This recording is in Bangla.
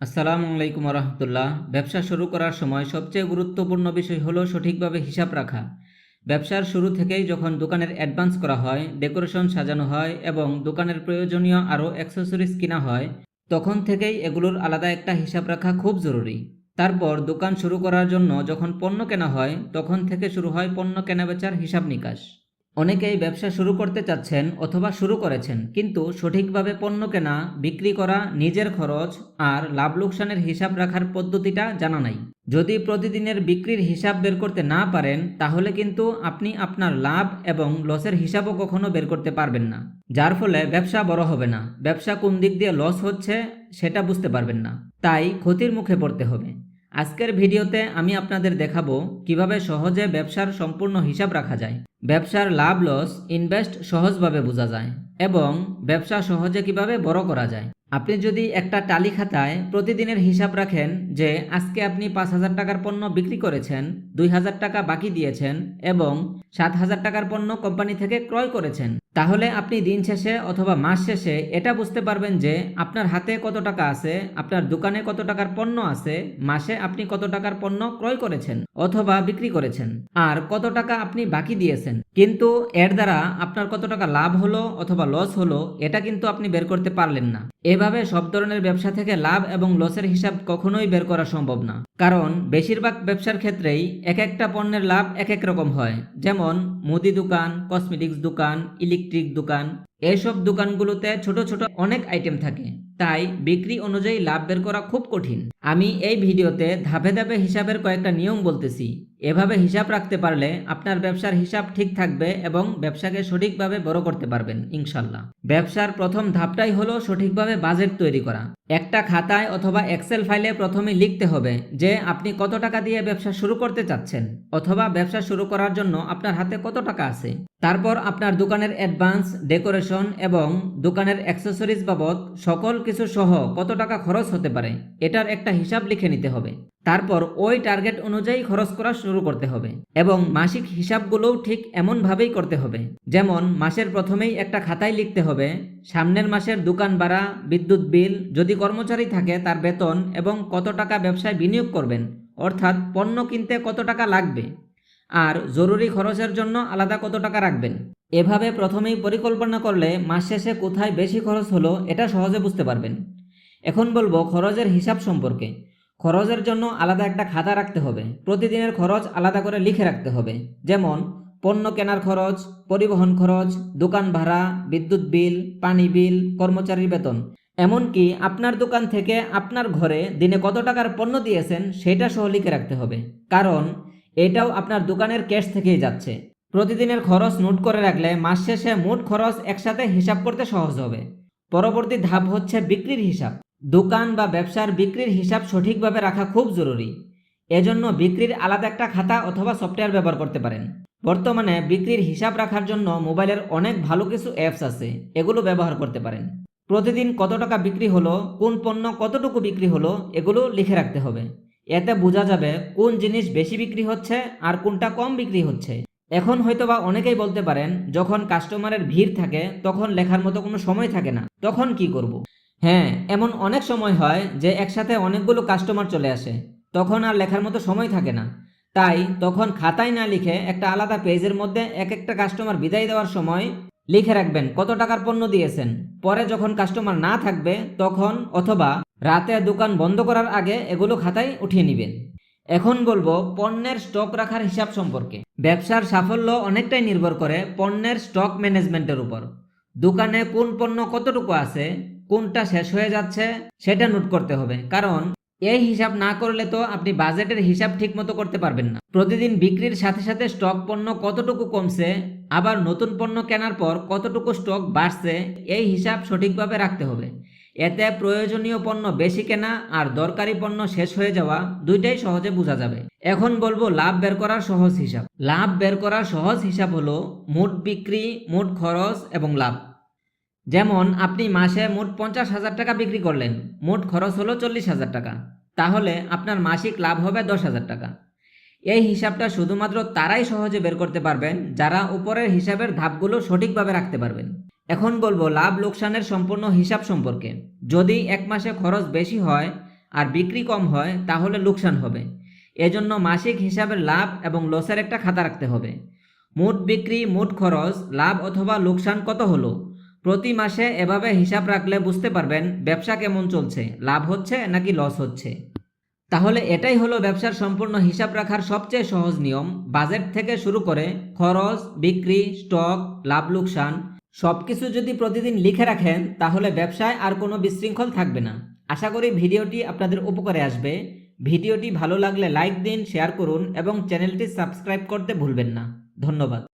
আসসালামু আলাইকুম রহমতুল্লাহ ব্যবসা শুরু করার সময় সবচেয়ে গুরুত্বপূর্ণ বিষয় হলো সঠিকভাবে হিসাব রাখা। ব্যবসার শুরু থেকেই যখন দোকানের অ্যাডভান্স করা হয় ডেকোরেশন সাজানো হয় এবং দোকানের প্রয়োজনীয় আরও অ্যাক্সেসরিজ কেনা হয়, তখন থেকেই এগুলোর আলাদা একটা হিসাব রাখা খুব জরুরি। তারপর দোকান শুরু করার জন্য যখন পণ্য কেনা হয়, তখন থেকে শুরু হয় পণ্য কেনাবেচার হিসাব নিকাশ। অনেকেই ব্যবসা শুরু করতে চাচ্ছেন অথবা শুরু করেছেন, কিন্তু সঠিকভাবে পণ্য কেনা, বিক্রি করা, নিজের খরচ আর লাভ লোকসানের হিসাব রাখার পদ্ধতিটা জানা নাই। যদি প্রতিদিনের বিক্রির হিসাব বের করতে না পারেন, তাহলে কিন্তু আপনি আপনার লাভ এবং লসের হিসাবও কখনো বের করতে পারবেন না। যার ফলে ব্যবসা বড় হবে না। ব্যবসা কোন দিক দিয়ে লস হচ্ছে, সেটা বুঝতে পারবেন না। তাই ক্ষতির মুখে পড়তে হবে। আজকের ভিডিওতে আমি আপনাদের দেখাবো কীভাবে সহজে ব্যবসার সম্পূর্ণ হিসাব রাখা যায়। ব্যবসার লাভ লস ইনভেস্ট সহজভাবে বোঝা যায় এবং ব্যবসা সহজে কীভাবে বড় করা যায়। আপনি যদি একটা টালি খাতায় প্রতিদিনের হিসাব রাখেন যে আজকে আপনি পাঁচ হাজার টাকার পণ্য বিক্রি করেছেন, দুই হাজার টাকা বাকি দিয়েছেন এবং সাত হাজার টাকার পণ্য কোম্পানি থেকে ক্রয় করেছেন, তাহলে আপনি দিন শেষে অথবা মাস শেষে এটা বুঝতে পারবেন যে আপনার হাতে কত টাকা আছে, আপনার দোকানে কত টাকার পণ্য আছে, মাসে আপনি কত টাকার পণ্য ক্রয় করেছেন অথবা বিক্রি করেছেন, আর কত টাকা আপনি বাকি দিয়েছেন। কিন্তু এর দ্বারা আপনার কত টাকা লাভ হলো অথবা লস হলো, এটা কিন্তু আপনি বের করতে পারলেন না। এভাবে সব ধরনের ব্যবসা থেকে লাভ এবং লসের হিসাব কখনোই বের করা সম্ভব না। কারণ, বেশিরভাগ ব্যবসার ক্ষেত্রেই এক একটা পণ্যের লাভ এক এক রকম হয়। যেমন, মুদি দোকান, কসমেটিক্স দোকান, ইলেকট্রিক দোকান এইসব দোকানগুলোতে ছোট ছোট অনেক আইটেম থাকে। তাই বিক্রি অনুযায়ী লাভ বের করা খুব কঠিন। আমি এই ভিডিওতে ধাপে ধাপে হিসাবের কয়েকটা নিয়ম বলতেছি। এভাবে হিসাব রাখতে পারলে আপনার ব্যবসার হিসাব ঠিক থাকবে এবং ব্যবসাকে সঠিকভাবে বড় করতে পারবেন, ইনশাল্লাহ। ব্যবসার প্রথম ধাপটাই হলো সঠিকভাবে বাজেট তৈরি করা। একটা খাতায় অথবা এক্সেল ফাইলে প্রথমে লিখতে হবে যে আপনি কত টাকা দিয়ে ব্যবসা শুরু করতে চাচ্ছেন অথবা ব্যবসা শুরু করার জন্য আপনার হাতে কত টাকা আছে। তারপর আপনার দোকানের অ্যাডভান্স ডেকোরেশন এবং দোকানের অ্যাক্সেসরিজ বাবদ সকল কিছু সহ কত টাকা খরচ হতে পারে, এটার একটা হিসাব লিখে নিতে হবে। তারপর ওই টার্গেট অনুযায়ী খরচ করা শুরু করতে হবে এবং মাসিক হিসাবগুলোও ঠিক এমনভাবেই করতে হবে। যেমন মাসের প্রথমেই একটা খাতায় লিখতে হবে, সামনের মাসের দোকান ভাড়া, বিদ্যুৎ বিল, যদি কর্মচারী থাকে তার বেতন এবং কত টাকা ব্যবসায় বিনিয়োগ করবেন, অর্থাৎ পণ্য কিনতে কত টাকা লাগবে। আর জরুরি খরচের জন্য আলাদা কত টাকা রাখবেন। এভাবে প্রথমেই পরিকল্পনা করলে মাস শেষে কোথায় বেশি খরচ হলো এটা সহজে বুঝতে পারবেন। এখন বলব খরচের হিসাব সম্পর্কে। খরচের জন্য আলাদা একটা খাতা রাখতে হবে। প্রতিদিনের খরচ আলাদা করে লিখে রাখতে হবে। যেমন, পণ্য কেনার খরচ, পরিবহন খরচ, দোকান ভাড়া, বিদ্যুৎ বিল, পানি বিল, কর্মচারীর বেতন। এমনকি আপনার দোকান থেকে আপনার ঘরে দিনে কত টাকার পণ্য দিয়েছেন সেটা সহ লিখে রাখতে হবে। কারণ, এটাও আপনার দোকানের ক্যাশ থেকেই যাচ্ছে। প্রতিদিনের খরচ নোট করে রাখলে মাস শেষে মোট খরচ একসাথে হিসাব করতে সহজ হবে। পরবর্তী ধাপ হচ্ছে বিক্রির হিসাব। দোকান বা ব্যবসার বিক্রির হিসাব সঠিকভাবে রাখা খুব জরুরি। এজন্য বিক্রির আলাদা একটা খাতা অথবা সফটওয়্যার ব্যবহার করতে পারেন। বর্তমানে বিক্রির হিসাব রাখার জন্য মোবাইলের অনেক ভালো কিছু অ্যাপস আছে, এগুলো ব্যবহার করতে পারেন। প্রতিদিন কত টাকা বিক্রি হলো, কোন পণ্য কতটুকু বিক্রি হলো, এগুলো লিখে রাখতে হবে। এতে বোঝা যাবে কোন জিনিস বেশি বিক্রি হচ্ছে আর কোনটা কম বিক্রি হচ্ছে। এখন হয়তোবা অনেকেই বলতে পারেন, যখন কাস্টমারের ভিড় থাকে, তখন লেখার মতো কোনো সময় থাকে না। তখন কি করব। হ্যাঁ এমন অনেক সময় হয় যে একসাথে অনেকগুলো কাস্টমার চলে আসে, তখন আর লেখার মতো সময় থাকে না। তাই তখন খাতায় না লিখে একটা আলাদা পেজের মধ্যে এক একটা কাস্টমার বিদায় দেওয়ার সময় লিখে রাখবেন, কত টাকার পণ্য দিয়েছেন? পরে যখন কাস্টমার না থাকবে, তখন অথবা রাতে দোকান বন্ধ করার আগে এগুলো খাতায় উঠিয়ে নেবেন। এখন বলব পণ্যের স্টক রাখার হিসাব সম্পর্কে। ব্যবসার সাফল্য অনেকটাই নির্ভর করে পণ্যের স্টক ম্যানেজমেন্টের উপর। দোকানে কোন পণ্য কতটুকু আছে, কোনটা শেষ হয়ে যাচ্ছে, সেটা নোট করতে হবে। কারণ, এই হিসাব না করলে তো আপনি বাজেটের হিসাব ঠিক মতো করতে পারবেন না। প্রতিদিন বিক্রির সাথে সাথে স্টক পণ্য কতটুকু কমছে, আবার নতুন পণ্য কেনার পর কতটুকু স্টক বাড়ছে, এই হিসাব সঠিকভাবে রাখতে হবে। এতে প্রয়োজনীয় পণ্য বেশি কেনা আর দরকারি পণ্য শেষ হয়ে যাওয়া দুইটাই সহজে বোঝা যাবে। এখন বলব লাভ বের করার সহজ হিসাব। লাভ বের করার সহজ হিসাব হলো মোট বিক্রি, মোট খরচ এবং লাভ। যেমন আপনি মাসে মোট পঞ্চাশ হাজার টাকা বিক্রি করলেন, মোট খরচ হলো চল্লিশ হাজার টাকা। তাহলে আপনার মাসিক লাভ হবে দশ হাজার টাকা। এই হিসাবটা শুধুমাত্র তারাই সহজে বের করতে পারবেন, যারা উপরের হিসাবের ধাপগুলো সঠিকভাবে রাখতে পারবেন। এখন বলব, লাভ লোকসানের সম্পূর্ণ হিসাব সম্পর্কে। যদি এক মাসে খরচ বেশি হয় আর বিক্রি কম হয়, তাহলে লোকসান হবে। এজন্য মাসিক হিসাবের লাভ এবং লসের একটা খাতা রাখতে হবে। মোট বিক্রি, মোট খরচ, লাভ অথবা লোকসান কত হলো? প্রতি মাসে এভাবে হিসাব রাখলে বুঝতে পারবেন ব্যবসা কেমন চলছে, লাভ হচ্ছে নাকি লস হচ্ছে। তাহলে এটাই হলো ব্যবসার সম্পূর্ণ হিসাব রাখার সবচেয়ে সহজ নিয়ম। বাজেট থেকে শুরু করে খরচ, বিক্রি, স্টক, লাভ, লোকসান সবকিছু যদি প্রতিদিন লিখে রাখেন, তাহলে ব্যবসায় আর কোনো বিশৃঙ্খল থাকবে না। আশা করি ভিডিওটি আপনাদের উপকারে আসবে। ভিডিওটি ভালো লাগলে লাইক দিন, শেয়ার করুন এবং চ্যানেলটি সাবস্ক্রাইব করতে ভুলবেন না। ধন্যবাদ।